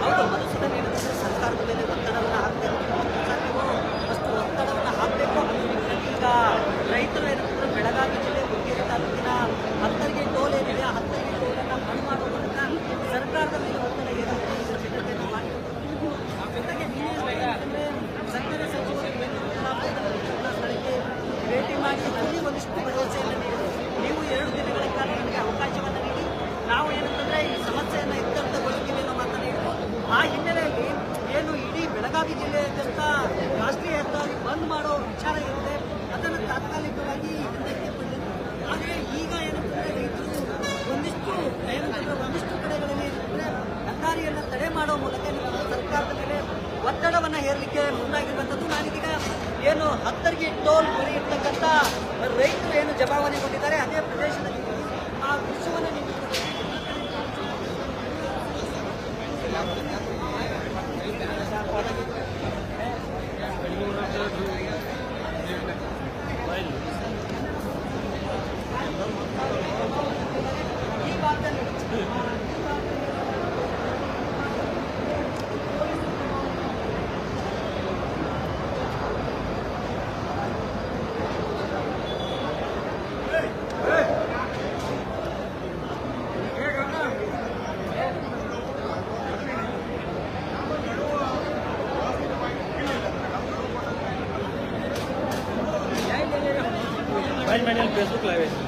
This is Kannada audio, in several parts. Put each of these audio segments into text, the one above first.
ಹೌದು ಮಧುಸೂದನ್ ಹೇಳಿದ್ರೆ ಸರ್ಕಾರದ ಮೇಲೆ ಒತ್ತಡವನ್ನು ಹಾಕಬೇಕು ಸರ್ ನೀವು ಅಷ್ಟು ಒತ್ತಡವನ್ನು ಹಾಕಬೇಕು ಈಗ ರೈತರು ಏನಂತಂದ್ರೆ ಬೆಳಗಾವಿ ಜಿಲ್ಲೆ ಹುಕ್ಕೇರಿ ತಾಲೂಕಿನ ಹತ್ತರಿಗೆ ಟೋಲ್ ಏನಿದೆ ಆ ಹತ್ತರಿಗೆ ಟೋಲನ್ನು ಬಂದ್ ಮಾಡುವ ಮೂಲಕ ಸರ್ಕಾರದ ಮೇಲೆ ಒತ್ತಡ ಏನಿದೆ ಈಗ ಸಿದ್ಧತೆಯನ್ನು ಮಾಡಿಕೊಂಡು ಜೊತೆಗೆ ನೀವು ಏನಂತಂದ್ರೆ ಸಕ್ಕರೆ ಸಚಿವರು ವೇಣುಗೋಪಾಲ ಸ್ಥಳಕ್ಕೆ ಮಾಡಿ ಅಲ್ಲಿ ಒಂದಿಷ್ಟು ಭರವಸೆಯನ್ನು ನೀವು ಎರಡು ದಿನಗಳ ಕಾಲ ನಮಗೆ ಅವಕಾಶವನ್ನು ನೀಡಿ. ನಾವು ಏನಂತಂದ್ರೆ ಈ ಸಮಸ್ಯೆಯನ್ನು ಇತ್ಯರ್ಥಗೊಳಿಸ್ತೀವಿ ಅನ್ನೋ ಮಾತನ್ನು ಹೇಳ್ಬೋದು. ಆ ಹಿನ್ನೆಲೆಯಲ್ಲಿ ಏನು ಇಡೀ ಬೆಳಗಾವಿ ಜಿಲ್ಲೆಯಾದ್ಯಂತ ರಾಷ್ಟ್ರೀಯ ಹೆದ್ದಾರಿ ಬಂದ್ ಮಾಡೋ ವಿಚಾರ ಇರುತ್ತೆ. ಅದನ್ನು ತಾತ್ಕಾಲಿಕವಾಗಿ ಹಿಂದಕ್ಕೆ ಪಡೆದಿದ್ರು ಆದರೆ ಈಗ ಏನಂತಂದ್ರೆ ರೈತರು ಒಂದಿಷ್ಟು ಏನಂತಂದ್ರೆ ಒಂದಿಷ್ಟು ಕಡೆಗಳಲ್ಲಿ ಹೆದ್ದಾರಿಯನ್ನು ತಡೆ ಮಾಡೋ ಮೂಲಕ ಏನಂತಂದ್ರೆ ಸರ್ಕಾರದ ಮೇಲೆ ಒತ್ತಡವನ್ನು ಹೇರಲಿಕ್ಕೆ ಮುಂದಾಗಿರುವಂಥದ್ದು ನಾನೀಗ ಏನು ಹತ್ತರಿಗೆ ಟೋಲ್ ಬಳಿ ಇರ್ತಕ್ಕಂಥ ರೈತರು ಏನು ಜಮಾವಣೆಗೊಂಡಿದ್ದಾರೆ ಅದೇ ಪ್ರದೇಶದಲ್ಲಿ ಆ ದೃಶ್ಯವನ್ನು ನೀವು ಈ Jaime el peso clave.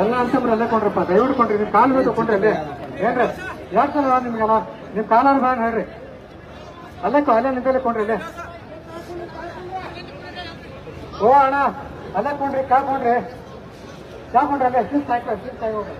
ಎಲ್ಲ ಅಂತಂದ್ರೆ ಅಲ್ಲೇ ಕೊಂಡ್ರಪ್ಪ. ದಯವಿಟ್ಟು ಕೊಂಡ್ರಿ. ನಿಮ್ ಕಾಲು ತಗೊಂಡ್ರಿ ಅಲ್ಲೇ. ಏನ್ರಿ? ಯಾಕೆ ನಿಮ್ಗೆಲ್ಲ? ನಿಮ್ ಕಾಲಾರ ಬ್ಯಾಡ ಹೇಳ್ರಿ. ಅಲ್ಲೇ ಅಲ್ಲೇ ನಿಂತಲ್ಲೇ ಕೊಂಡ್ರಿ ಅಲ್ಲೇ. ಓ, ಅಣ್ಣ. ಅಲ್ಲೇ ಕೊಂಡ್ರಿ. ಕಾ ಕೊಂಡ್ರಿ. ಕಾ ಕೊಂಡ್ರಿ ಅಲ್ಲೇ. ಶಿಸ್ತಾಯ್ತು ಶಿಸ್ತಾಗಿ ಹೋಗ್ರಿ.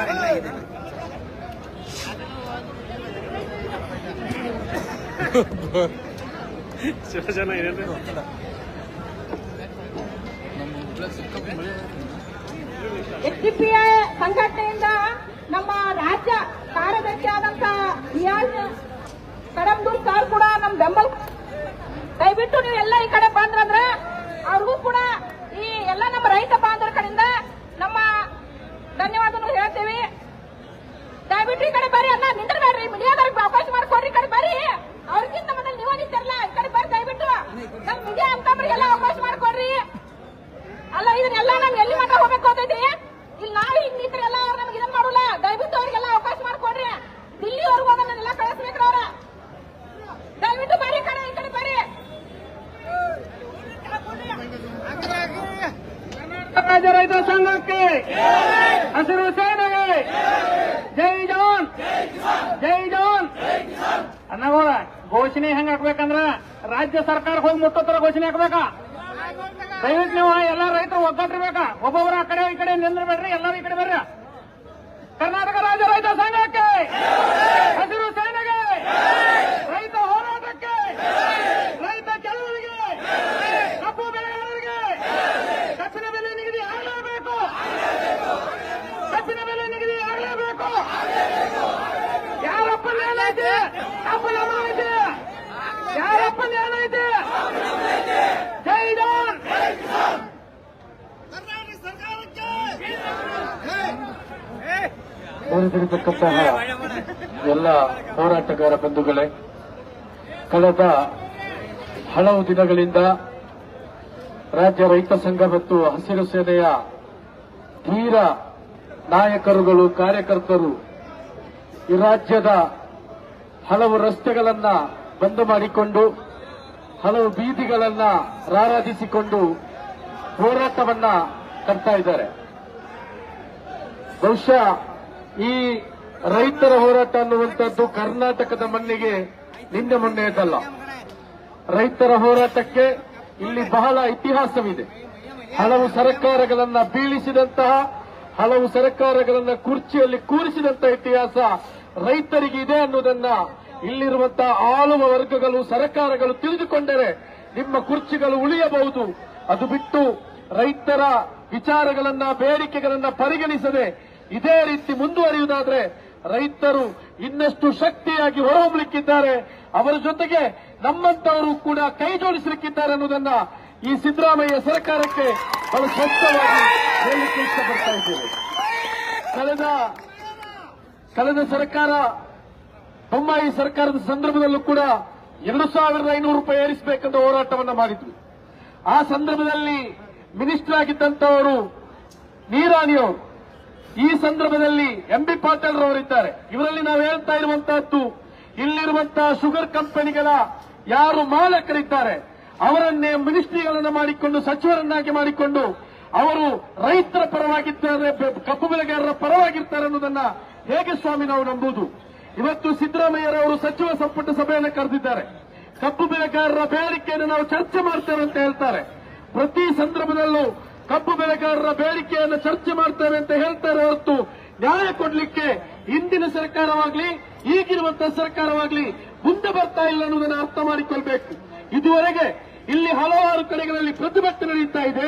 Facebook Live. ಶಿವಜನ ಸಂಘಟನೆಯಿಂದ ನಮ್ಮ ರಾಜ್ಯ ಕಾರ್ಯದರ್ಶಿ ಆದಂತ ರಿಯಾಜ್ ಕಡಂದೂರ್ ಸರ್ ಕೂಡ ನಮ್ ಬೆಂಬಲ ದಯವಿಟ್ಟು ನೀವು ಎಲ್ಲ ಈ ಕಡೆ ಬಂದ್ರಂದ್ರೆ ಅವ್ರಿಗೂ ಕೂಡ ಈ ಎಲ್ಲ ನಮ್ಮ ರೈತ ಬಾಂಧವರ ಕಡೆಯಿಂದ ನಮ್ಮ ಧನ್ಯವಾದಗಳು ಹೇಳ್ತೇವೆ ದಯವಿಟ್ಟು ಈ ಕಡೆ ಬರ್ರಿ ಅನ್ನ ನಿಂದ್ರಬೇಡ್ರಿ. ಮೀಡಿಯಾದವ್ರಿಗೆ ಅವಕಾಶ ಮಾಡಿಕೊಡ್ರಿ ಈ ಕಡೆ ಬರ್ರಿ. ಅವ್ರಿಗಿಂತ ಮೊದಲು ನೀವು ನಿಂತಿರಲ್ಲ ಈ ಕಡೆ ಬರ್ರಿ ದಯವಿಟ್ಟು ನಮ್ ಮೀಡಿಯಾ ಅಂತಂದ್ರಿಗೆಲ್ಲ ಅವಕಾಶ ಮಾಡ್ಕೊಡ್ರಿ ಅಲ್ಲ ಇದನ್ನೆಲ್ಲ ನಾವ್ ಎಲ್ಲಿ ಮಠ ಹೋಗ್ಬೇಕು ಅಂತೈತಿ ಇಲ್ಲಿ ನಾವು ಹಿಂಗ್ ನಿಂತ್ರೆ ಎಲ್ಲ ಅವ್ರು ನಮ್ಗೆ ಇದನ್ನ ಮಾಡೋಲ್ಲ ದಯವಿಟ್ಟು ಅವ್ರಿಗೆಲ್ಲ ಅವಕಾಶ ಮಾಡ್ಕೊಡ್ರಿ ದಿಲ್ಲಿವರೆಗೂ ಅದನ್ನೆಲ್ಲ ಕಳಿಸ್ಬೇಕ್ರಿ ಅವ್ರ ದಯವಿಟ್ಟು ಬರ್ರಿ ಈ ಕಡೆ ಈ ಕಡೆ ಬರ್ರಿ ರಾಜ್ಯ ರೈತ ಸಂಘಕ್ಕೆ ಹಸಿರು ಸೇನೆಗೆ ಜೈ ಜವಾನ್ ಜೈ ಜವಾನ್ ಅನ್ನಗೋಳ ಘೋಷಣೆ ಹೆಂಗ್ ಹಾಕ್ಬೇಕಂದ್ರ ರಾಜ್ಯ ಸರ್ಕಾರ ಹೋಗಿ ಮುಟ್ಟೋತರ ಘೋಷಣೆ ಹಾಕ್ಬೇಕಾ? ದಯವಿಟ್ಟು ನೀವು ಎಲ್ಲ ರೈತರು ಒಗ್ಗಟ್ಟಿರ್ಬೇಕಾ? ಒಬ್ಬೊಬ್ಬರು ಆ ಕಡೆ ಈ ಕಡೆ ನಿಂದ್ರಬೇಡ್ರಿ, ಎಲ್ಲರೂ ಈ ಕಡೆ ಬರ್ರಿ. ಕರ್ನಾಟಕ ರಾಜ್ಯ ರೈತ ಸಂಘಕ್ಕೆ ಹಸಿರು ಸೇನೆಗೆ ರೈತ ಹೋರಾಟಕ್ಕೆ ರೈತ ಗೆಲುವಿಗೆ ಕಬ್ಬು ಬೆಳೆಗಾರರಿಗೆ ಕಬ್ಬಿನ ಬೆಲೆ ನಿಗದಿ ಆಗಲೇಬೇಕು ಕಬ್ಬಿನ ಬೆಲೆ ನಿಗದಿ ಆಗಲೇಬೇಕು ಯಾರಪ್ಪ ಏನೈತೆ ಕಬ್ಬು ನಮ್ಮೈತೆ ಯಾರಪ್ಪ ಏನೈತೆ ಜೈ ಜವಾನ್ ಸೇರಿದಿರತಕ್ಕಂತಹ ಎಲ್ಲ ಹೋರಾಟಗಾರ ಬಂಧುಗಳೇ, ಕಳೆದ ಹಲವು ದಿನಗಳಿಂದ ರಾಜ್ಯ ರೈತ ಸಂಘ ಮತ್ತು ಹಸಿರು ಸೇನೆಯ ಧೀರ ನಾಯಕರುಗಳು, ಕಾರ್ಯಕರ್ತರು ಈ ರಾಜ್ಯದ ಹಲವು ರಸ್ತೆಗಳನ್ನ ಬಂದ್ ಮಾಡಿಕೊಂಡು, ಹಲವು ಬೀದಿಗಳನ್ನ ರಾರಾಧಿಸಿಕೊಂಡು ಹೋರಾಟವನ್ನ ಕರ್ತಾ ಇದ್ದಾರೆ. ಬಹುಶಃ ಈ ರೈತರ ಹೋರಾಟ ಅನ್ನುವಂಥದ್ದು ಕರ್ನಾಟಕದ ಮಣ್ಣಿಗೆ ನಿನ್ನೆ ಮೊನ್ನೆಯದಲ್ಲ ರೈತರ ಹೋರಾಟಕ್ಕೆ ಇಲ್ಲಿ ಬಹಳ ಇತಿಹಾಸವಿದೆ. ಹಲವು ಸರ್ಕಾರಗಳನ್ನ ಬೀಳಿಸಿದಂತಹ, ಹಲವು ಸರ್ಕಾರಗಳನ್ನ ಕುರ್ಚಿಯಲ್ಲಿ ಕೂರಿಸಿದಂತಹ ಇತಿಹಾಸ ರೈತರಿಗೆ ಇದೆ ಅನ್ನುವುದನ್ನ ಇಲ್ಲಿರುವಂತಹ ಆಳುವ ವರ್ಗಗಳು, ಸರ್ಕಾರಗಳು ತಿಳಿದುಕೊಂಡರೆ ನಿಮ್ಮ ಕುರ್ಚಿಗಳು ಉಳಿಯಬಹುದು. ಅದು ಬಿಟ್ಟು ರೈತರ ವಿಚಾರಗಳನ್ನ, ಬೇಡಿಕೆಗಳನ್ನ ಪರಿಗಣಿಸದೆ ಇದೇ ರೀತಿ ಮುಂದುವರಿಯುವುದಾದ್ರೆ ರೈತರು ಇನ್ನಷ್ಟು ಶಕ್ತಿಯಾಗಿ ಹೊರಹೊಮ್ಮಲಿಕ್ಕಿದ್ದಾರೆ. ಅವರ ಜೊತೆಗೆ ನಮ್ಮಂತವರು ಕೂಡ ಕೈ ಜೋಡಿಸಲಿಕ್ಕಿದ್ದಾರೆ ಅನ್ನೋದನ್ನ ಈ ಸಿದ್ದರಾಮಯ್ಯ ಸರ್ಕಾರಕ್ಕೆ ಬಹಳ ಸ್ಪಷ್ಟವಾಗಿ ಹೇಳಲಿಕ್ಕೆ ಇಷ್ಟಪಡ್ತಾ ಇದ್ದೇವೆ ಕಳೆದ ಕಳೆದ ಸರ್ಕಾರ, ಬೊಮ್ಮಾಯಿ ಸರ್ಕಾರದ ಸಂದರ್ಭದಲ್ಲೂ ಕೂಡ ಎರಡು ಸಾವಿರದ ಐನೂರು ರೂಪಾಯಿ ಏರಿಸಬೇಕಂತ ಹೋರಾಟವನ್ನ ಮಾಡಿದ್ವಿ ಆ ಸಂದರ್ಭದಲ್ಲಿ ಮಿನಿಸ್ಟರ್ ಆಗಿದ್ದಂತವರು ನೀರಾಣಿಯವರು. ಈ ಸಂದರ್ಭದಲ್ಲಿ ಎಂ ಬಿ ಪಾಟೀಲ್ ರವರಿದ್ದಾರೆ. ಇವರಲ್ಲಿ ನಾವು ಹೇಳ್ತಾ ಇರುವಂತಹದ್ದು, ಇಲ್ಲಿರುವಂತಹ ಶುಗರ್ ಕಂಪನಿಗಳ ಯಾರು ಮಾಲಕರಿದ್ದಾರೆ, ಅವರನ್ನೇ ಮಿನಿಸ್ಟ್ರಿಗಳನ್ನ ಮಾಡಿಕೊಂಡು, ಸಚಿವರನ್ನಾಗಿ ಮಾಡಿಕೊಂಡು, ಅವರು ರೈತರ ಪರವಾಗಿದ್ದಾರೆ ಕಪ್ಪು ಬೆಳೆಗಾರರ ಪರವಾಗಿರ್ತಾರೆ ಅನ್ನೋದನ್ನ ಹೇಗೆ ಸ್ವಾಮಿ ನಾವು ನಂಬುವುದು? ಇವತ್ತು ಸಿದ್ದರಾಮಯ್ಯರವರು ಸಚಿವ ಸಂಪುಟ ಸಭೆಯನ್ನು ಕರೆದಿದ್ದಾರೆ. ಕಬ್ಬು ಬೆಳೆಗಾರರ ಬೇಡಿಕೆಯನ್ನು ನಾವು ಚರ್ಚೆ ಮಾಡ್ತೇವೆ ಅಂತ ಹೇಳ್ತಾರೆ. ಪ್ರತಿ ಸಂದರ್ಭದಲ್ಲೂ ಕಬ್ಬು ಬೆಳೆಗಾರರ ಬೇಡಿಕೆಯನ್ನು ಚರ್ಚೆ ಮಾಡ್ತೇವೆ ಅಂತ ಹೇಳ್ತಾರೆ ಹೊರತು ನ್ಯಾಯ ಕೊಡ್ಲಿಕ್ಕೆ ಇಂದಿನ ಸರ್ಕಾರವಾಗ್ಲಿ ಈಗಿರುವಂತಹ ಸರ್ಕಾರವಾಗ್ಲಿ ಮುಂದೆ ಬರ್ತಾ ಇಲ್ಲ ಅನ್ನೋದನ್ನು ಅರ್ಥ ಮಾಡಿಕೊಳ್ಬೇಕು. ಇದುವರೆಗೆ ಇಲ್ಲಿ ಹಲವಾರು ಕಡೆಗಳಲ್ಲಿ ಪ್ರತಿಭಟನೆ ನಡೀತಾ ಇದೆ.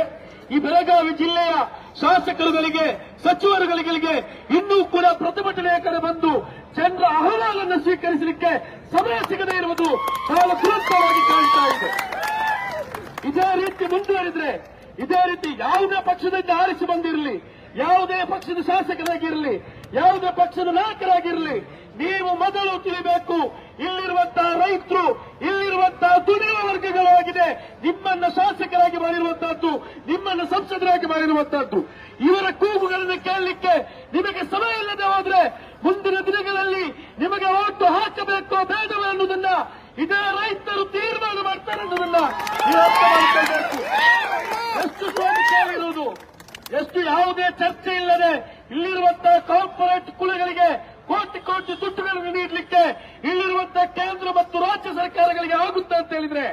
ಈ ಬೆಳಗಾವಿ ಜಿಲ್ಲೆಯ ಶಾಸಕರುಗಳಿಗೆ, ಸಚಿವರುಗಳಿಗೆ ಇನ್ನೂ ಕೂಡ ಪ್ರತಿಭಟನೆಯ ಕಡೆ ಬಂದು ಜನರ ಅಹವಾಲನ್ನು ಸ್ವೀಕರಿಸಲಿಕ್ಕೆ ಸಮಯ ಸಿಗದೇ ಇರುವುದು ಬಹಳ ಸುರಕ್ಷವಾಗಿ ಕಾಣ್ತಾ ಇದೆ. ಇದೇ ರೀತಿ ಮುಂದುವರಿದ್ರೆ ಇದೇ ರೀತಿ ಯಾವುದೇ ಪಕ್ಷದಿಂದ ಆರಿಸಿ ಬಂದಿರಲಿ, ಯಾವುದೇ ಪಕ್ಷದ ಶಾಸಕರಾಗಿರಲಿ, ಯಾವುದೇ ಪಕ್ಷದ ನಾಯಕರಾಗಿರಲಿ, ನೀವು ಮೊದಲು ತಿಳಿಬೇಕು ಇಲ್ಲಿರುವಂತಹ ರೈತರು ಇಲ್ಲಿರುವಂತಹ ದುಡಿಯುವ ವರ್ಗಗಳಾಗಿದೆ, ನಿಮ್ಮನ್ನ ಶಾಸಕರಾಗಿ ಮಾಡಿರುವಂತಹದ್ದು ನಿಮ್ಮನ್ನ ಸಂಸದರಾಗಿ ಮಾಡಿರುವಂತಹದ್ದು ಇವರ ಕೂಗುಗಳನ್ನು ಕೇಳಲಿಕ್ಕೆ ನಿಮಗೆ ಸಮಯ ಇಲ್ಲದೆ ಹೋದ್ರೆ ಮುಂದಿನ ದಿನಗಳಲ್ಲಿ ನಿಮಗೆ ಓಟು ಹಾಕಬೇಕೋ ಬೇಡವೋ ಅನ್ನೋದನ್ನ ಇದೇ ರೈತರು ತೀರ್ಮಾನ ಮಾಡ್ತಾರೆ ಅನ್ನೋದನ್ನ ಎಷ್ಟು ಸೋಮಿಕೆಯಾಗಿರುವುದು ಎಷ್ಟು ಯಾವುದೇ ಚರ್ಚೆ ಇಲ್ಲದೆ ಇಲ್ಲಿರುವಂತಹ ಕಾರ್ಪೊರೇಟ್ ಕುಲಗಳಿಗೆ ಕೋಟಿ ಕೋಟಿ ದುಡ್ಡುಗಳನ್ನು ನೀಡಲಿಕ್ಕೆ ಇಲ್ಲಿರುವಂತಹ ಕೇಂದ್ರ ಮತ್ತು ರಾಜ್ಯ ಸರ್ಕಾರಗಳಿಗೆ ಆಗುತ್ತೆ ಅಂತ ಹೇಳಿದ್ರೆ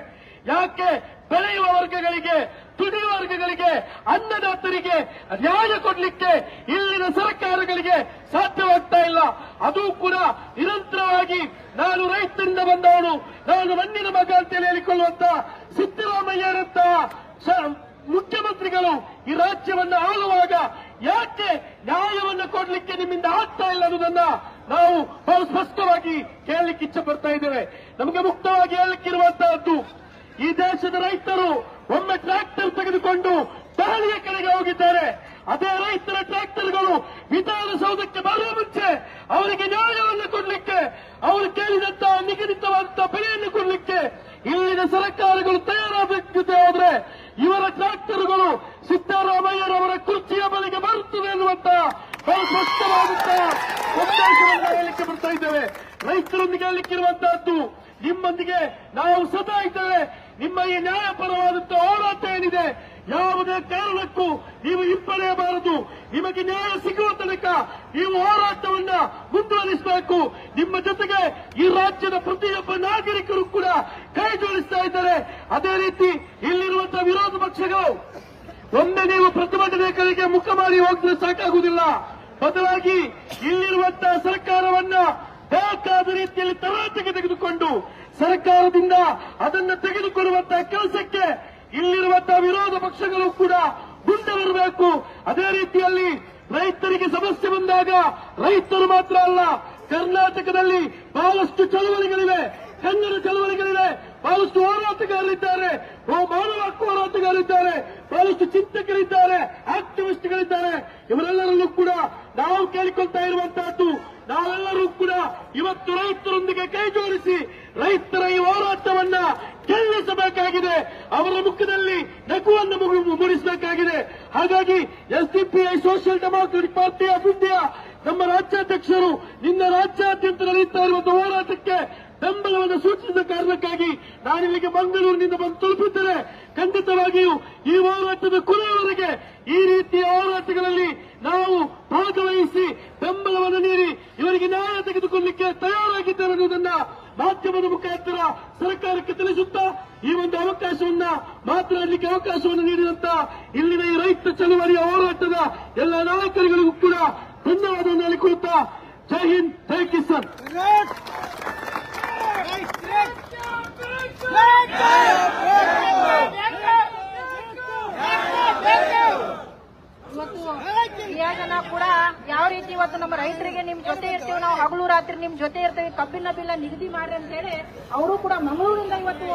ಯಾಕೆ ಬೆಳೆಯುವ ವರ್ಗಗಳಿಗೆ ವರ್ಗಗಳಿಗೆ ಅನ್ನದಾತರಿಗೆ ನ್ಯಾಯ ಕೊಡಲಿಕ್ಕೆ ಇಲ್ಲಿನ ಸರ್ಕಾರಗಳಿಗೆ ಸಾಧ್ಯವಾಗ್ತಾ ಇಲ್ಲ. ಅದು ಕೂಡ ನಿರಂತರವಾಗಿ ನಾನು ರೈತರಿಂದ ಬಂದವನು. ನಾನು ಮಣ್ಣಿನ ಮಗ ಅಂತ ಹೇಳಿಕೊಳ್ಳುವಂತ ಸಿದ್ದರಾಮಯ್ಯರಂತ ಮುಖ್ಯಮಂತ್ರಿಗಳು ಈ ರಾಜ್ಯವನ್ನು ಆಳುವಾಗ ಯಾಕೆ ನ್ಯಾಯವನ್ನು ಕೊಡಲಿಕ್ಕೆ ನಿಮ್ಮಿಂದ ಆಗ್ತಾ ಇಲ್ಲ ಅನ್ನೋದನ್ನ ನಾವು ಬಹಳ ಸ್ಪಷ್ಟವಾಗಿ ಕೇಳಲಿಕ್ಕೆ ಇಚ್ಛೆ ಪಡ್ತಾ ಇದ್ದೇವೆ. ನಮಗೆ ಮುಕ್ತವಾಗಿ ಹೇಳಲಿಕ್ಕಿರುವಂತಹದ್ದು ಈ ದೇಶದ ರೈತರು ಒಮ್ಮೆ ಟ್ರಾಕ್ಟರ್ ತೆಗೆದುಕೊಂಡು ದೆಹಲಿಯ ಕಡೆಗೆ ಹೋಗಿದ್ದಾರೆ ಅದೇ ರೈತರ ಟ್ರಾಕ್ಟರ್ಗಳು ವಿಧಾನಸೌಧಕ್ಕೆ ಬರುವ ಮುಂಚೆ ಅವರಿಗೆ ನ್ಯಾಯವನ್ನು ಕೊಡಲಿಕ್ಕೆ ಅವರು ಕೇಳಿದಂತಹ ನಿಗದಿತವಾದಂತಹ ಬೆಲೆಯನ್ನು ಕೊಡಲಿಕ್ಕೆ ಇಲ್ಲಿನ ಸರ್ಕಾರಗಳು ತಯಾರಾಗಬೇಕಿದೆ ಆದ್ರೆ ಇವರ ಟ್ರಾಕ್ಟರ್ಗಳು ಸಿದ್ದರಾಮಯ್ಯರವರ ಕುರ್ಚಿಯ ಬಳಿಗೆ ಬರುತ್ತದೆ ಅನ್ನುವಂತ ಬಹಳ ಸ್ಪಷ್ಟವಾದಂತಹ ಉದ್ದೇಶವನ್ನು ಹೇಳಲಿಕ್ಕೆ ಬರ್ತಾ ಇದ್ದೇವೆ ರೈತರೊಂದಿಗೆ ಹೇಳಲಿಕ್ಕಿರುವಂತಹದ್ದು ನಿಮ್ಮೊಂದಿಗೆ ನಾವು ಸದಾ ಇದ್ದೇವೆ ನಿಮ್ಮ ಈ ನ್ಯಾಯಪರವಾದಂತಹ ಹೋರಾಟ ಏನಿದೆ ಯಾವುದೇ ಕಾರಣಕ್ಕೂ ನೀವು ಹಿಂಪಡೆಯಬಾರದು ನಿಮಗೆ ನ್ಯಾಯ ಸಿಗುವ ತನಕ ನೀವು ಹೋರಾಟವನ್ನ ಮುಂದುವರಿಸಬೇಕು ನಿಮ್ಮ ಜೊತೆಗೆ ಈ ರಾಜ್ಯದ ಪ್ರತಿಯೊಬ್ಬ ನಾಗರಿಕರು ಕೂಡ ಕೈ ಜೋಡಿಸ್ತಾ ಇದ್ದಾರೆ. ಅದೇ ರೀತಿ ಇಲ್ಲಿರುವಂತಹ ವಿರೋಧ ಪಕ್ಷಗಳು, ಒಮ್ಮೆ ನೀವು ಪ್ರತಿಭಟನೆ ಕಡೆಗೆ ಮುಖ ಮಾಡಿ ಹೋಗಿದ್ರೆ ಸಾಕಾಗುವುದಿಲ್ಲ. ಬದಲಾಗಿ ಇಲ್ಲಿರುವಂತಹ ಸರ್ಕಾರವನ್ನ ಬೇಕಾದ ರೀತಿಯಲ್ಲಿ ತರಾಟೆಗೆ ತೆಗೆದುಕೊಂಡು ಸರ್ಕಾರದಿಂದ ಅದನ್ನು ತೆಗೆದುಕೊಳ್ಳುವಂತಹ ಕೆಲಸಕ್ಕೆ ಇಲ್ಲಿರುವಂತಹ ವಿರೋಧ ಪಕ್ಷಗಳು ಕೂಡ ಮುಂದೆ ಬರಬೇಕು. ಅದೇ ರೀತಿಯಲ್ಲಿ ರೈತರಿಗೆ ಸಮಸ್ಯೆ ಬಂದಾಗ ರೈತರು ಮಾತ್ರ ಅಲ್ಲ ಕರ್ನಾಟಕದಲ್ಲಿ ಬಹಳಷ್ಟು ಚಳವಳಿಗಳಿವೆ. ಕನ್ನಡ ಚಳವಳಿಗಳಿವೆ. ಬಹಳಷ್ಟು ಹೋರಾಟಗಾರರಿದ್ದಾರೆ. ಮಾನವ ಹಕ್ಕು ಹೋರಾಟಗಾರರಿದ್ದಾರೆ. ಬಹಳಷ್ಟು ಚಿಂತಕರಿದ್ದಾರೆ. ಆಕ್ಟಿವಿಸ್ಟ್ಗಳಿದ್ದಾರೆ. ಇವರೆಲ್ಲರಲ್ಲೂ ಕೂಡ ನಾವು ಕೇಳಿಕೊಳ್ತಾ ಇರುವಂತಹದ್ದು, ನಾವೆಲ್ಲರೂ ಕೂಡ ಇವತ್ತು ರೈತರೊಂದಿಗೆ ಕೈ ಜೋಡಿಸಿ ರೈತರ ಈ ಹೋರಾಟವನ್ನ ಗೆಲ್ಲಿಸಬೇಕಾಗಿದೆ. ಅವರ ಮುಖದಲ್ಲಿ ನಗುವನ್ನು ಮೂಡಿಸಬೇಕಾಗಿದೆ ಹಾಗಾಗಿ SDPI social democratic party of India ನಮ್ಮ ರಾಜ್ಯಾಧ್ಯಕ್ಷರು ನಿನ್ನ ರಾಜ್ಯಾದ್ಯಂತ ನಡೆಯುತ್ತಾ ಇರುವ ಹೋರಾಟಕ್ಕೆ ಬೆಂಬಲವನ್ನು ಸೂಚಿಸಿದ ಕಾರಣಕ್ಕಾಗಿ ನಾನಿಲ್ಲಿಗೆ ಮಂಗಳೂರಿನಿಂದ ಬಂದು ತಲುಪಿದ್ದರೆ ಖಂಡಿತವಾಗಿಯೂ ಈ ಹೋರಾಟದ ಕುಲವರೆಗೆ ಈ ರೀತಿಯ ಹೋರಾಟಗಳಲ್ಲಿ ನಾವು ಭಾಗವಹಿಸಿ ಬೆಂಬಲವನ್ನು ನೀಡಿ ಇವರಿಗೆ ನ್ಯಾಯ ತೆಗೆದುಕೊಳ್ಳಲಿಕ್ಕೆ ತಯಾರಾಗಿದ್ದೇವೆ ಅನ್ನುವುದನ್ನ ಮಾಧ್ಯಮದ ಮುಖಾಂತರ ಸರ್ಕಾರಕ್ಕೆ ತಿಳಿಸುತ್ತಾ ಈ ಒಂದು ಅವಕಾಶವನ್ನ ಮಾತನಾಡಲಿಕ್ಕೆ ಅವಕಾಶವನ್ನು ನೀಡಿದಂತ ಇಲ್ಲಿನ ಈ ರೈತ ಚಳುವಳಿಯ ಹೋರಾಟದ ಎಲ್ಲ ನಾಯಕರುಗಳಿಗೂ ಕೂಡ ಧನ್ಯವಾದವನ್ನು ಹೇಳಿಕೊಡುತ್ತಾ ಜೈ ಹಿಂದ್, ಜೈ ಮತ್ತು ಜನ ಕೂಡ ಯಾವ ರೀತಿ ಇವತ್ತು ನಮ್ಮ ರೈತರಿಗೆ ನಿಮ್ ಜೊತೆ ಇರ್ತೀವಿ, ನಾವು ಹಗಲು ರಾತ್ರಿ ನಿಮ್ ಜೊತೆ ಇರ್ತೀವಿ, ಕಬ್ಬಿನ ಬಿಲ್ಲ ನಿಗದಿ ಮಾಡ್ರಿ ಅಂತ ಹೇಳಿ, ಅವರು ಕೂಡ ಮಂಗಳೂರಿಂದ ಇವತ್ತು